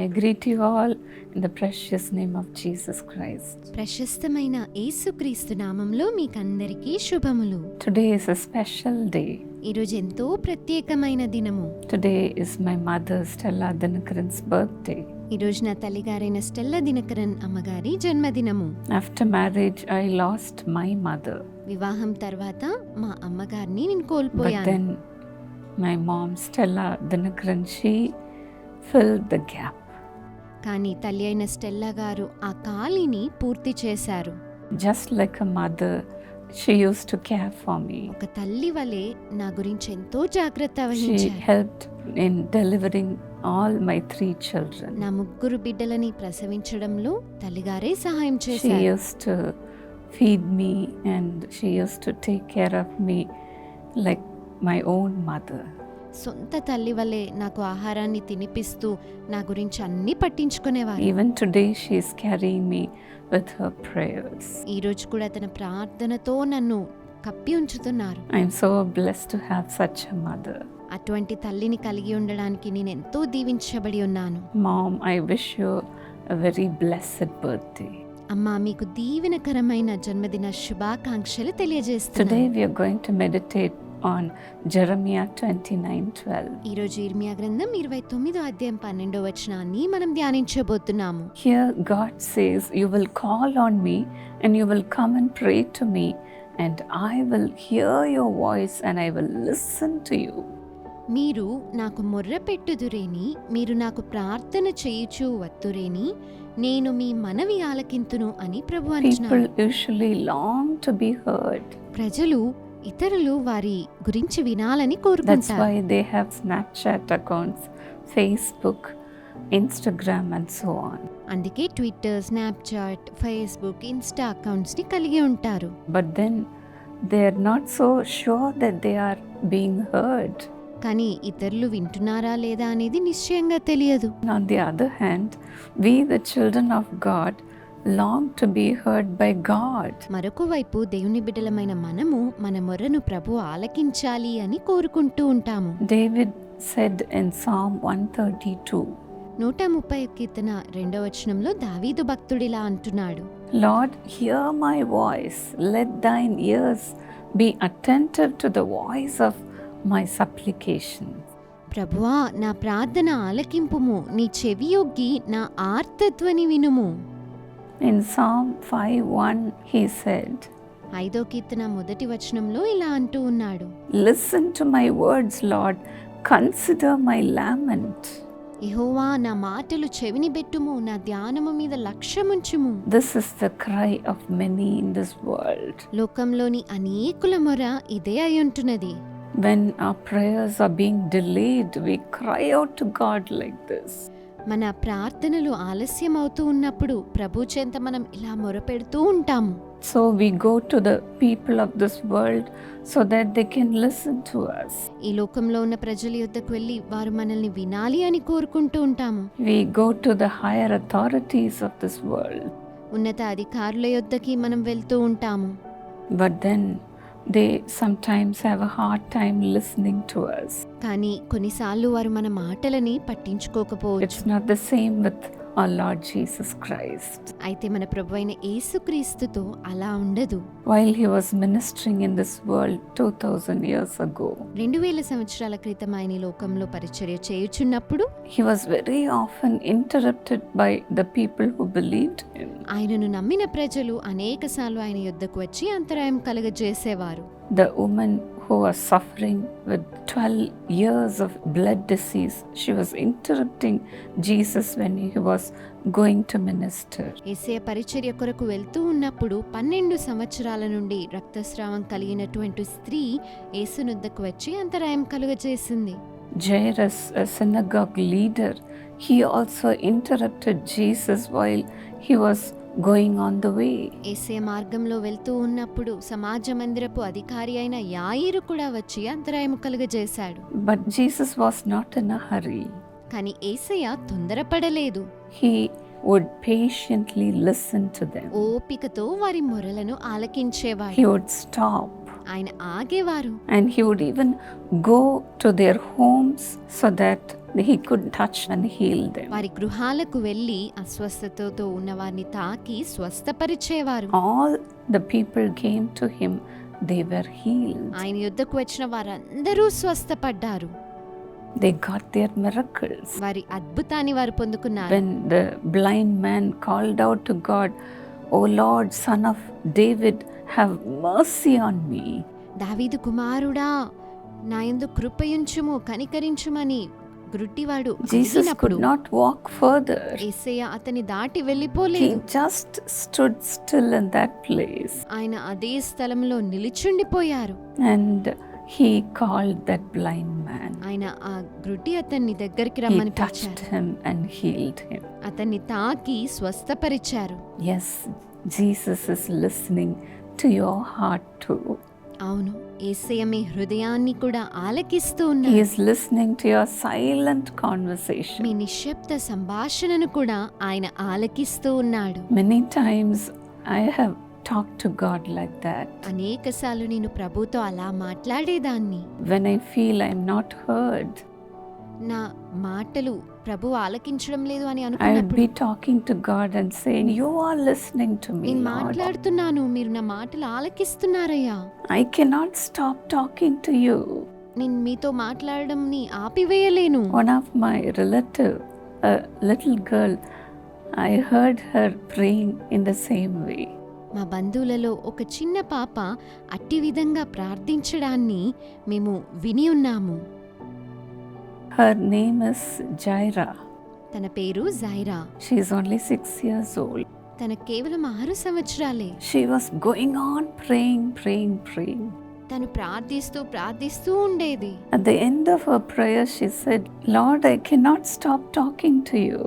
I greet you all in the precious name of Jesus Christ ప్రశస్తమైన యేసుక్రీస్తు నామములో మీకందరికీ శుభములు. Today is a special day ఈ రోజు ఎంతో ప్రత్యేకమైన దినము. Today is my mother Stella Dinakaran's birthday ఈ రోజు నా తల్లిగారైన స్టెల్లా దినకరన్ అమ్మగారి జన్మదినము. After marriage I lost my mother వివాహం తర్వాత మా అమ్మగారిని నేను కోల్పోయాను. Then my mom Stella Dinakaran she fill the gap కానీ తల్లి అయిన స్టెల్లా గారు ఆ ఖాళీని పూర్తి చేశారు. Just like mother she used to care for me ఒక తల్లి వలె నా గురించి ఎంతో జాగ్రత్త వహించారు. In delivering all my three children నా ముగ్గురు బిడ్డలని ప్రసవించడంలో తల్లిగారే సహాయం చేసి used to feed me and she used to take care of me like my own mother సొంత తల్లి వల్లే నాకు ఆహారాన్ని తినిపిస్తూ నా గురించి అన్ని పట్టించుకునేవారు. Even today she is carry me with her కూడా తన ప్రార్థనతో నన్ను కప్పి ఉంచుతున్నారు. I'm so bless to have such mother అటువంటి తల్లిని కలిగి ఉండడానికి నేను ఎంతో దీవించబడి ఉన్నాను. Mom I wish you a very blessed birthday అమ్మా మీకు దీవెనకరమైన జన్మదిన శుభాకాంక్షలు తెలియజేస్తున్నాను. Today we are to meditate on Jeremiah 29 12. ఈ రోజు ఇర్మియా గ్రంథం ఇరవై తొమ్మిదో అధ్యాయం పన్నెండో వచనాన్ని మనం ధ్యానించబోతున్నాము Here, God says, You will call on me and you will come and pray to me, and I will hear your voice and I will listen to you. మీరు నాకు మొర్ర పెట్టుదురేని మీరు నాకు ప్రార్థన చేయుచు వత్తురేని నేను మీ మనవి ఆలకింతును అని ప్రభు heard. ప్రజలు ఇతరులు వారి గురించి వినాలని Facebook Instagram and so on అందుకే ట్విట్టర్ స్నాప్చాట్ ఫేస్బుక్ ఇన్స్టా అకౌంట్స్ని కలిగి ఉంటారు. But then they are not so sure that they are being heard కానీ ఇతరులు వింటున్నారా లేదా అనేది నిశ్చయంగా తెలియదు. On the other hand we the children of God long to be heard by God. మరొక వైపు దేవుని బిడ్డలమైన మనము మన మొర్రను ప్రభు ఆలకించాలి అని కోరుకుంటూ ఉంటాము David said in Psalm 132 నూట ముప్పై కీర్తన రెండో వచనంలో దావీదు భక్తుడిలా అంటున్నాడు Lord, hear my voice. Let thine ears be attentive to the voice of my supplication. ప్రభువా నా ప్రార్థన ఆలకింపుము నీ చెవియొగ్గి నా ఆర్తధ్వని వినుము in Psalm five one he ఐదో కీర్తన మొదటి వచనంలో ఇలా అంటూ ఉన్నాడు. Listen to my words Lord consider my lament Yehova నా మాటలు చెవిని పెట్టుము నా ధ్యానము మీద లక్ష్యముంచుము. This is the cry of many in this world లోకంలోని అనేకుల మొర ఇదే అయి ఉంటున్నది when our prayers are being delayed we cry out to God like this మన ప్రార్థనలు ఆలస్యం అవుతూ ఉన్నప్పుడు ప్రభు చెంత మనం ఇలా మొరపెడుతూ ఉంటాం so we go to the people of this world so that they can listen to us ఈ లోకంలో ఉన్న ప్రజల యొద్దకు వెళ్ళి వారు మనల్ని వినాలి అని కోరుకుంటూ ఉంటాము. We go to the higher authorities of this world ఉన్నత అధికారుల యొద్దకి మనం వెళ్తూ ఉంటాము. But then they sometimes have a hard time listening to us. కానీ కొన్నిసార్లు వారు మన మాటలని పట్టించుకోకపోవచ్చు. అయితే మన ప్రభు అయిన యేసుక్రీస్తుతో అలా ఉండదు. While he was ministering in this world two thousand years ago రెండు వేల సంవత్సరాల క్రితం ఆయన లోకంలో పరిచర్య చేయుచున్నప్పుడు he was very often interrupted by the people who believe ఆయనను నమ్మిన ప్రజలు అనేక ఆయన యుద్ధకు వచ్చి అంతరాయం కలగజేసేవారు. The woman who was suffering with 12 years of blood disease, she was interrupting Jesus when he was going to minister. ఏసయ పరిచర్య కొరకు వెళ్తూ ఉన్నప్పుడు పన్నెండు సంవత్సరాల నుండి రక్తస్రావం కలిగినటువంటి స్త్రీ యేసునొద్దకు వచ్చి అంతరాయం కలుగజేసింది Jairus, a synagogue leader, he also interrupted Jesus while he going on the way. ఏసే మార్గంలో వెళ్తూ ఉన్నప్పుడు సమాజ మందిరపు అధికారి అయిన యాయిరు కూడా వచ్చి అంతరాయం కలుగజేశాడు But Jesus was not in a hurry. కానీ ఏసయ్య తొందరపడలేదు He would patiently listen to them. ఓపికతో వారి మొరలను ఆలకించేవాడు He would stop ఆయన ఆగేవారు And he would even go to their homes so that he could touch and heal them. వారి గృహాలకు వెళ్ళి అస్వస్థతతో ఉన్న వారిని తాకి స్వస్థపరిచేవారు All the people came to him, they were healed. ఆయన యుద్ధకు వచ్చిన వారందరూ స్వస్థపడ్డారు They got their miracles. వారి అద్భుతాన్ని వారు పొందుకున్నారు When the blind man called out to God, O Lord, son of David, have mercy on me. దావీదు కుమారుడా నా యందు కృపయుంచుము కనికరించుమని గ్రుడ్డివాడు Jesus అడిగినప్పుడు could not walk further. యేసయ్య అతని దాటి He వెళ్ళిపోలేదు just stood still in that place ఆయన అదే స్థలంలో నిలిచుండిపోయారు and he called that blind man. ఆయన ఆ గ్రుడ్డి అతన్ని దగ్గరికి He రమ్మని touched పిలిచారు him and healed him. అతన్ని తాకి స్వస్థపరిచారు Yes, Jesus is listening to your heart too. అవును ఏసయమే హృదయాన్ని కూడా ఆలకిస్తూ ఉన్నా he's listening to your silent conversation మీ నిశ్శబ్ద సంభాషణను కూడా ఆయన ఆలకిస్తూ ఉన్నాడు. Many times I have talk to God like that అనేకసార్లు నేను ప్రభుతో అలా మాట్లాడేదాన్ని. When I feel I am not heard నా మాటలు ప్రభు ఆలకించడం లేదు అని అనుకున్నప్పుడు I be talking to God and saying you are listening to me నేను మాట్లాడుతున్నాను మీరు నా మాటలు ఆలకిస్తున్నారయ్యా. I cannot stop talking to you నేను మీతో మాట్లాడడం ని ఆపివేయలేను one of my relative little girl I heard her praying in the same way మా బంధువులలో ఒక చిన్న పాప అట్టి విధంగా ప్రార్థించడాన్ని మేము విని ఉన్నాము. Her name is Jaira. తన పేరు Jaira She is only six years old. తన కేవలం ఆరు సంవత్సరాలే She was going on praying, praying, praying. తను ప్రార్థిస్తూ ప్రార్థిస్తూ ఉండేది At the end of her prayer, she said, Lord, I cannot stop talking to you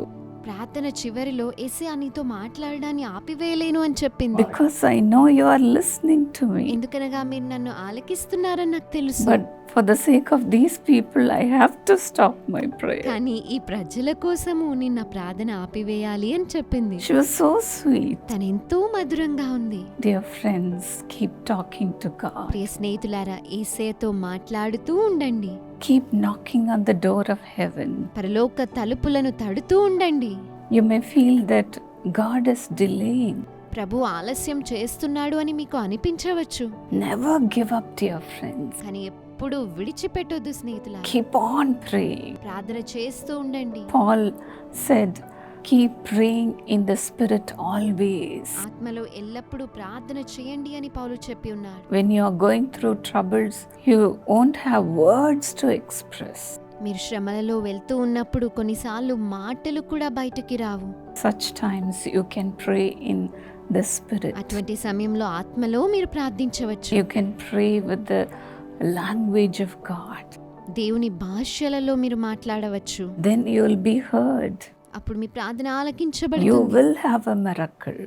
ప్రార్థన చివరిలో ఎసే నీతో మాట్లాడడాన్ని ఆపివేయలేను అని చెప్పింది because I know you are listening to me. ఎందుకనగా మీరు నన్ను ఆలకిస్తున్నారని నాకు తెలుసు But for the sake of these people, I have to stop my prayer. కానీ ఈ ప్రజల కోసము నిన్న ప్రార్థన ఆపివేయాలి అని చెప్పింది She was so sweet. తనెంతో మధురంగా ఉంది Dear friends, keep talking to God. ప్రియ స్నేహితులారా ఏసయ్యతో మాట్లాడుతూ ఉండండి Keep knocking on the door of heaven. పరలోక తలుపులను తడుతూ ఉండండి You may feel that God is delaying. ప్రభు ఆలస్యం చేస్తున్నాడు అని మీకు అనిపించవచ్చు Never give up, dear friends. కానీ ఎప్పుడు విడిచిపెట్టొద్దు స్నేహితులారా Keep on praying. ప్రార్థన చేస్తూ ఉండండి Paul said, Keep praying in the Spirit always. ఆత్మలో ఎల్లప్పుడూ ప్రార్థన చేయండి అని పౌలు చెప్పి ఉన్నాడు When you are going through troubles, you won't have words to express. మీరు శ్రమలలో వెళ్తూ ఉన్నప్పుడు కొన్నిసార్లు మాటలు కూడా బయటకి రావు Such times you can pray in the Spirit. అటువంటి సమయంలో ఆత్మలో మీరు ప్రార్థించవచ్చు You can pray with the language of God. దేవుని భాషలలో మీరు మాట్లాడవచ్చు Then you will be heard. అప్పుడు మీ ప్రార్థన You ఆలకించబడుతుంది will have a miracle.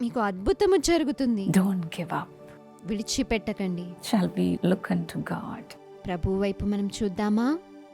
మీకు అద్భుతము జరుగుతుంది. Don't give up. విడిచిపెట్టకండి. Shall we look unto God, ప్రభు వైపు మనం చూద్దామా?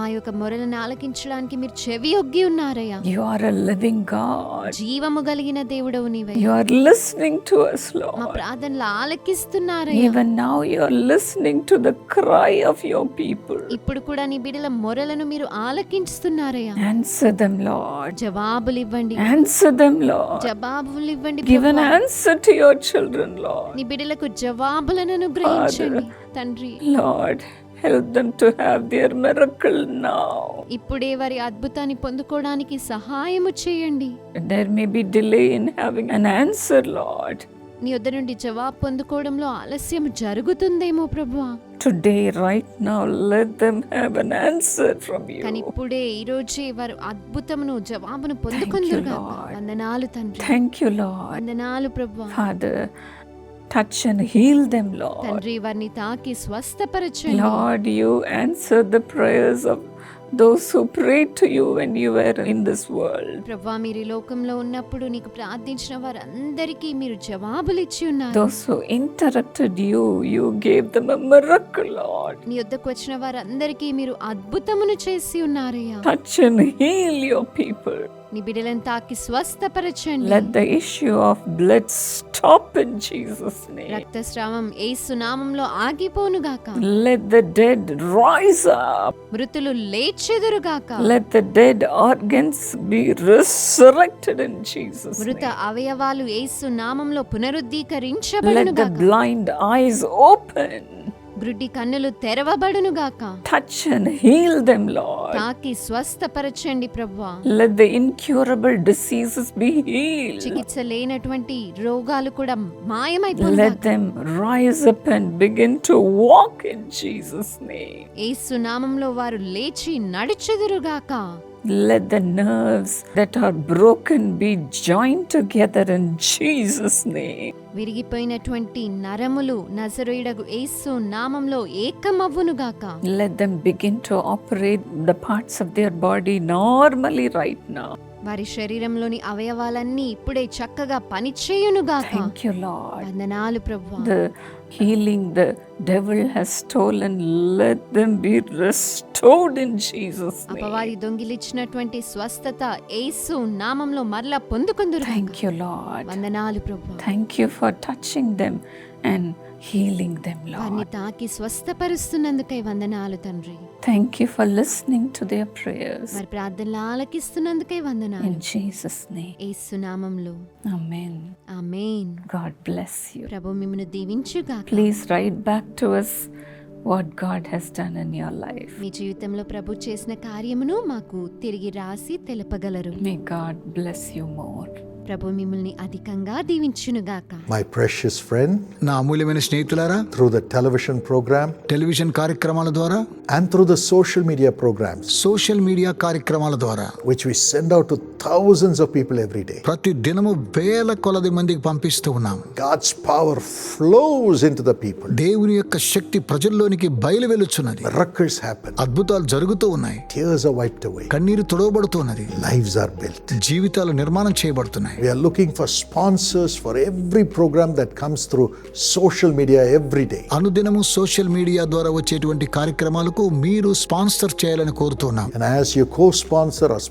మా యొక్క మొరలను ఆలకించడానికి మీరు చెవి ఒగ్గి ఉన్నారయ్యా. యు ఆర్ లివింగ్ గాడ్ జీవము కలిగిన దేవుడవు నీవే you are listening to us లో మా ప్రార్థనలు ఆలకిస్తున్నారయ్యా. Even now you are listening to the cry of your people ఇప్పుడు కూడా నీ బిడ్డల మొరలను మీరు ఆలకించుతున్నారయ్యా. ఆన్సర్ దెం లార్డ్ జవాబులు ఇవ్వండి. ఆన్సర్ దెం లార్డ్ జవాబులు ఇవ్వండి give an answer to your children Lord నీ బిడ్డలకు జవాబులను అనుగ్రహించండి తండ్రి. లార్డ్ ఇప్పుడే వారి అద్భుతాన్ని పొందుకోవడానికి సహాయము చేయండి. నీ వద్ద నుండి జవాబు పొందుకోవడంలో ఆలస్యం జరుగుతుందేమో ప్రభువా? Today right now let have an answer from కానీ ఇప్పుడే ఈ రోజు వారు అద్భుతమును జవాబును పొందుకుందురు గాక వందనాలు తండ్రి. థాంక్యూ లార్డ్ వందనాలు ప్రభువా. Father touch and heal them, Lord. తండ్రి వారిని తాకి స్వస్థపరచండి Lord, you answer the prayers of those who prayed to you when you were in this world. ప్రభా మీరు ఈ లోకంలో ఉన్నప్పుడు నీకు ప్రార్థించిన వారందరికీ మీరు జవాబులు ఇచ్చి ఉన్నారు Those who interrupted you, you gave them a miracle, Lord. నీ వద్దకు వచ్చిన వారందరికీ మీరు అద్భుతమును చేసి ఉన్నారయ్యా Touch and heal your people. నీ బిడ్డలను తాకి స్వస్థపరచండి Let the issue of blood stop in Jesus' name. రక్తస్రావం ఏసు నామంలో ఆగిపోనుగాక Let the dead rise up. మృతులు లేచెదురుగాక Let the dead organs be resurrected in Jesus' మృత name. అవయవాలు ఏసు నామంలో Let the పునరుద్ధీకరించబడునుగాక blind eyes open. గ్రుడ్డి కన్నులు తెరవబడునుగాక. Touch and heal them Lord తాకి స్వస్థపరచండి ప్రభువా. Let the incurable diseases be healed చికిత్స లేనటువంటి రోగాలు కూడా మాయమైపోయి let them rise up and begin to walk in Jesus name Yesu నామములో వారు లేచి నడిచెదురుగాక. Let the nerves that are broken be joined together in Jesus' name. విరిగిపోయినటువంటి నరములు నజరుయుడగు ఏసు నామంలో ఏకమవ్వునుగాక Let them begin to operate the parts of their body normally right now. వారి శరీరంలోని అవయవాలన్నీ ఇప్పుడే చక్కగా పనిచేయునుగాక Thank you, Lord. వందనాలు ప్రభు The healing the devil has stolen, let them be restored in Jesus' name. అపవాది దొంగిలిచ్చినటువంటి స్వస్థత ఏసు నామంలో మరలా పొందుకుందురు Thank you, Lord. వందనాలు ప్రభు Thank you for touching them and healing them, వారిని Lord. తాకి స్వస్థపరుస్తున్నందుకై వందనాలు తండ్రి Thank you for listening to their prayers. మరి ప్రార్థనలు ఆలకిస్తున్నందుకై వందనాలు In Jesus' name. ఏసు నామంలో Amen. Amen God bless you. ప్రభు మిమ్మను దీవించుగాక Please write back to us what God has done in your life. మీ జీవితంలో ప్రభు చేసిన కార్యమును మాకు తిరిగి రాసి తెలుపగలరు May God bless you more. ప్రభు మిమ్మల్ని అధికంగా దీవించునుగాక. మై ప్రెషియస్ ఫ్రెండ్ నా అమూల్యమైన స్నేహితులారా through the television program television కార్యక్రమాల ద్వారా and through the social media programs social media కార్యక్రమాల ద్వారా which we send out thousands of people every day ప్రతి దినము వేల కొలది మందికి పంపిస్తూ ఉన్నాం. God's power flows into the people దేవుని యొక్క శక్తి ప్రజల్లోనికి బయలు వెలుచున్నది రక్కర్స్ హ్యాపెన్ అద్భుతాలు జరుగుతూ ఉన్నాయి. టియర్స్ ఆర్ వైప్డ్ అవే కన్నీరు తుడవబడుతున్నది. లైవ్స్ ఆర్ బిల్ట్ జీవితాలు నిర్మాణం చేయబడుతున్నాయి. ఉన్నాయి we are looking for sponsors for every program that comes through social media every day అనుదినము సోషల్ మీడియా ద్వారా వచ్చేటువంటి కార్యక్రమాలకు మీరు స్పాన్సర్ చేయాలని కోరుతున్నాం. And as you cosponsor are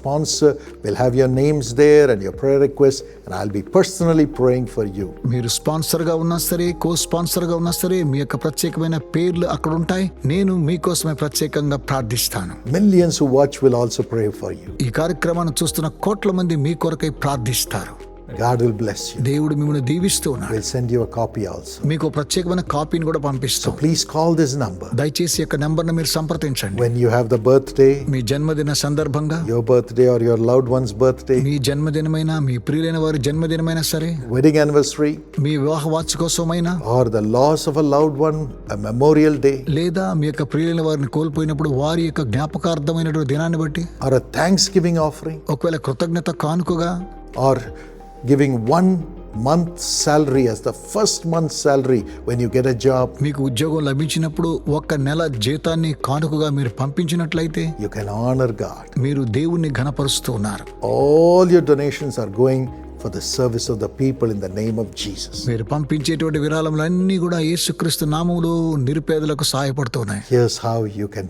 will have your names there and your prayer request and I'll be personally praying for you మీరు స్పాన్సర్గా ఉన్నా సరే కో స్పాన్సర్గా ఉన్నా సరే మీ యొక్క ప్రత్యేకమైన పేర్లు అక్కడ ఉంటాయి. నేను మీకోసమే ప్రత్యేకంగా ప్రార్థిస్తాను. Millions watch will also pray for you ఈ కార్యక్రమాన్ని చూస్తున్న కోట్ల మంది మీ కొరకై ప్రార్థిస్తారు. God will bless you. దేవుడు మిమ్మల్ని దీవిస్తూ ఉన్నాడు We'll send you a copy also. మీకు ఒక ప్రత్యేకమైన కాపీని కూడా పంపిస్తాం Please call this number దయచేసి ఈ యొక్క నెంబర్ను మీరు సంప్రదించండి when you have the birthday, మీ జన్మదిన సందర్భంగా your birthday or your loved one's birthday, మీ జన్మదినమైనా మీ ప్రియులైన వారి జన్మదినమైనా సరే wedding anniversary, మీ వివాహ వార్షికోత్సవమైనా or the loss of a loved one, a memorial day, లేదా మీ యొక్క ప్రియులైన వారిని కోల్పోయినప్పుడు వారి యొక్క జ్ఞాపకార్థమైనటువంటి దినాన్ని బట్టి or a thanksgiving offering, ఒకవేళ కృతజ్ఞత కానుకగా or giving one month's salary as the first month's salary when you get a job, మీకు ఉద్యోగం లభించినప్పుడు ఒక్క నెల జీతాన్ని కానుకగా మీరు పంపించినట్లయితే you can honor God. మీరు దేవుణ్ణి ఘనపరుస్తూ ఉన్నారు All your donations are going for the service of the people in the name of Jesus. మీరు పంపించేటువంటి విరాళములన్నీ కూడా యేసుక్రీస్తు నామములో నిరుపేదలకు సహాయపడుతున్నాయి Here's how you can